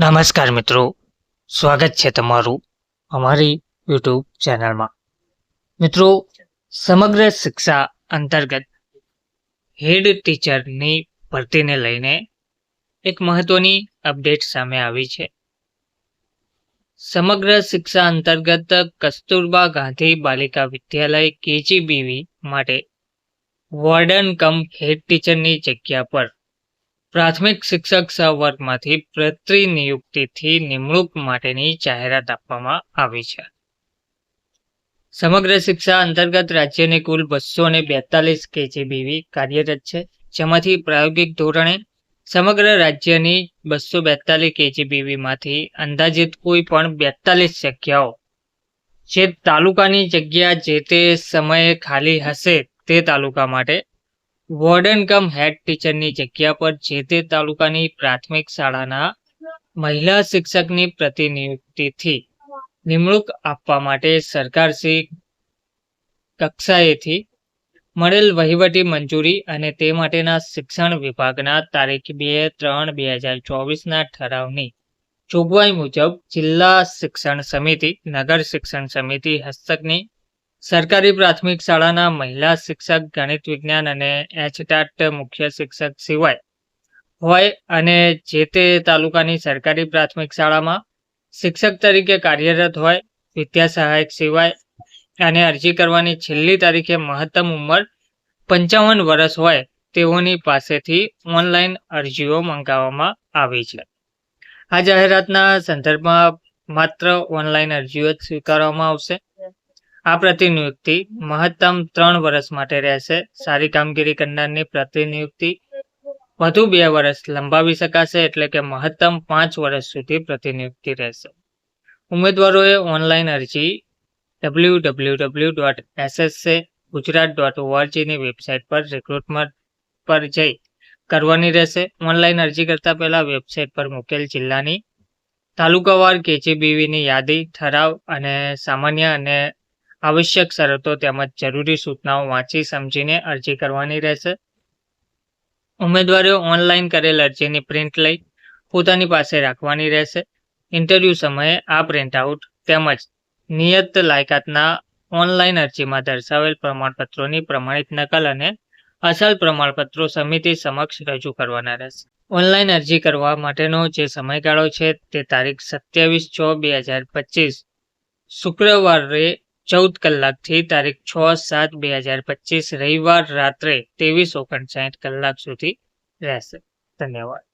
નમસ્કાર મિત્રો. સ્વાગત છે તમારું અમારી યુટ્યુબ ચેનલમાં. મિત્રો, સમગ્ર શિક્ષા અંતર્ગત હેડ ટીચરની ભરતીને લઈને એક મહત્વની અપડેટ સામે આવી છે. સમગ્ર શિક્ષા અંતર્ગત કસ્તુરબા ગાંધી બાલિકા વિદ્યાલય કેજીબીવી માટે વોર્ડન કમ હેડ ટીચરની જગ્યા પર પ્રાથમિક શિક્ષક સહવર્ગમાંથી પ્રતિનિયુક્તિથી નિમણૂક માટેની જાહેરાત આપવામાં આવી છે. સમગ્ર શિક્ષા અંતર્ગત રાજ્યની કુલ બસો ને બેતાલીસ કેજીબીવી કાર્યરત છે, જેમાંથી પ્રાયોગિક ધોરણે સમગ્ર રાજ્યની બસો બેતાલીસ કેજીબીવીમાંથી અંદાજિત કોઈ પણ બેતાલીસ જગ્યાઓ જે તાલુકાની જગ્યા જે તે સમયે ખાલી હશે તે તાલુકા માટે વોર્ડન કમ હેડ ટીચરની જગ્યા પર જે તે તાલુકાની પ્રાથમિક શાળાના મહિલા શિક્ષકની પ્રતિનિયુક્તિથી નિમણૂક આપવા માટે સરકારશ્રી કક્ષાએથી મળેલ વહીવટી મંજૂરી અને તે માટેના શિક્ષણ વિભાગના તારીખ બે ત્રણ બે હજાર ચોવીસના ઠરાવની જોગવાઈ મુજબ જિલ્લા શિક્ષણ સમિતિ, નગર શિક્ષણ સમિતિ હસ્તકની સરકારી પ્રાથમિક શાળાના મહિલા શિક્ષક, ગણિત વિજ્ઞાન અને એચટાટ મુખ્ય શિક્ષક સિવાય હોય અને જે તે તાલુકાની સરકારી પ્રાથમિક શાળામાં શિક્ષક તરીકે કાર્યરત હોય, વિદ્યા સહાયક સિવાય અને અરજી કરવાની છેલ્લી તારીખે મહત્તમ ઉંમર પંચાવન વર્ષ હોય, તેઓની પાસેથી ઓનલાઈન અરજીઓ મંગાવવામાં આવી છે. આ જાહેરાતના સંદર્ભમાં માત્ર ઓનલાઈન અરજીઓ જ સ્વીકારવામાં આવશે. આ પ્રતિનિયુક્તિ મહત્તમ ત્રણ વર્ષ માટે રહેશે. સારી કામગીરી કરનારની પ્રતિનિયુક્તિ વધુ બે વર્ષ લંબાવી શકાશે એટલે કે મહત્તમ પાંચ વર્ષ સુધી પ્રતિનિયુક્તિ રહેશે. ઉમેદવારોએ ઓનલાઈન અરજી W W W dot SSA Gujarat dot ઓઆરજીની website પર રિક્રુટમેન્ટ પર જઈ કરવાની રહેશે. ઓનલાઈન અરજી કરતા પહેલા વેબસાઇટ પર મૂકેલ જિલ્લાની તાલુકાવાર કેજીબીવીની યાદી, ઠરાવ અને સામાન્ય અને આવશ્યક શરતો તેમજ જરૂરી સૂચનાઓ વાંચી સમજીને અરજી કરવાની રહેશે. ઉમેદવારો ઓનલાઈન કરેલ અરજીની પ્રિન્ટ લઈ પોતાની પાસે રાખવાની રહેશે. ઇન્ટરવ્યૂ સમયે આ પ્રિન્ટઆઉટ તેમજ નિયત લાયકાતના ઓનલાઈન અરજીમાં દર્શાવેલ પ્રમાણપત્રોની પ્રમાણિત નકલ અને અસલ પ્રમાણપત્રો સમિતિ સમક્ષ રજૂ કરવાના રહેશે. ઓનલાઈન અરજી કરવા માટેનો જે સમયગાળો છે તે તારીખ સત્યાવીસ છ બે હજાર પચીસ શુક્રવારે ચૌદ કલાકથી તારીખ છ સાત બે હજાર પચીસ રવિવાર રાત્રે ત્રેવીસ ઓગણસાઠ કલાક સુધી રહેશે. ધન્યવાદ.